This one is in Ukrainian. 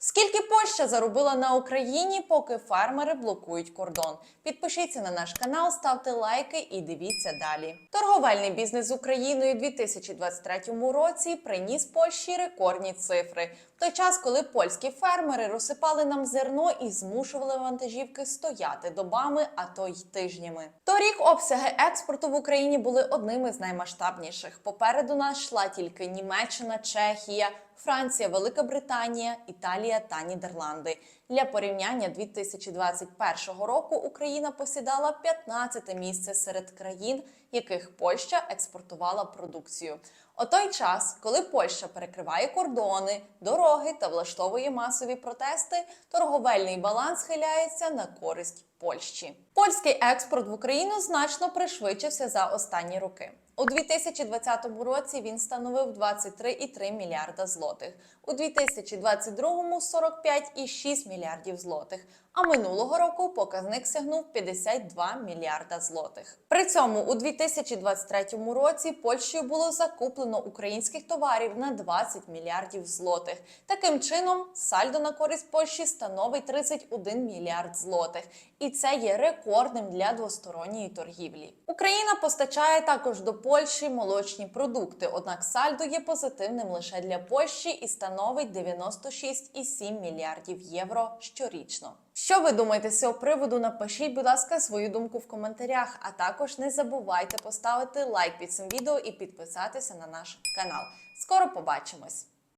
Скільки Польща заробила на Україні, поки фермери блокують кордон? Підпишіться на наш канал, ставте лайки і дивіться далі. Торговельний бізнес з Україною у 2023 році приніс Польщі рекордні цифри. В той час, коли польські фермери розсипали нам зерно і змушували вантажівки стояти добами, а то й тижнями. Торік обсяги експорту в Україні були одними з наймасштабніших. Попереду нас йшла тільки Німеччина, Чехія. Франція, Велика Британія, Італія та Нідерланди. Для порівняння 2021 року Україна посідала 15 місце серед країн, яких Польща експортувала продукцію. У той час, коли Польща перекриває кордони, дороги та влаштовує масові протести, торговельний баланс схиляється на користь Польщі. Польський експорт в Україну значно пришвидшився за останні роки. У 2020 році він становив 23,3 мільярда злотих, у 2022 – 45,6 мільярдів злотих. А минулого року показник сягнув 52 мільярда злотих. При цьому у 2023 році Польщею було закуплено українських товарів на 20 мільярдів злотих. Таким чином, сальдо на користь Польщі становить 31 мільярд злотих, і це є рекордним для двосторонньої торгівлі. Україна постачає також до Польщі молочні продукти, однак сальдо є позитивним лише для Польщі і становить 96,7 мільярдів євро щорічно. Що ви думаєте з цього приводу? Напишіть, будь ласка, свою думку в коментарях. А також не забувайте поставити лайк під цим відео і підписатися на наш канал. Скоро побачимось!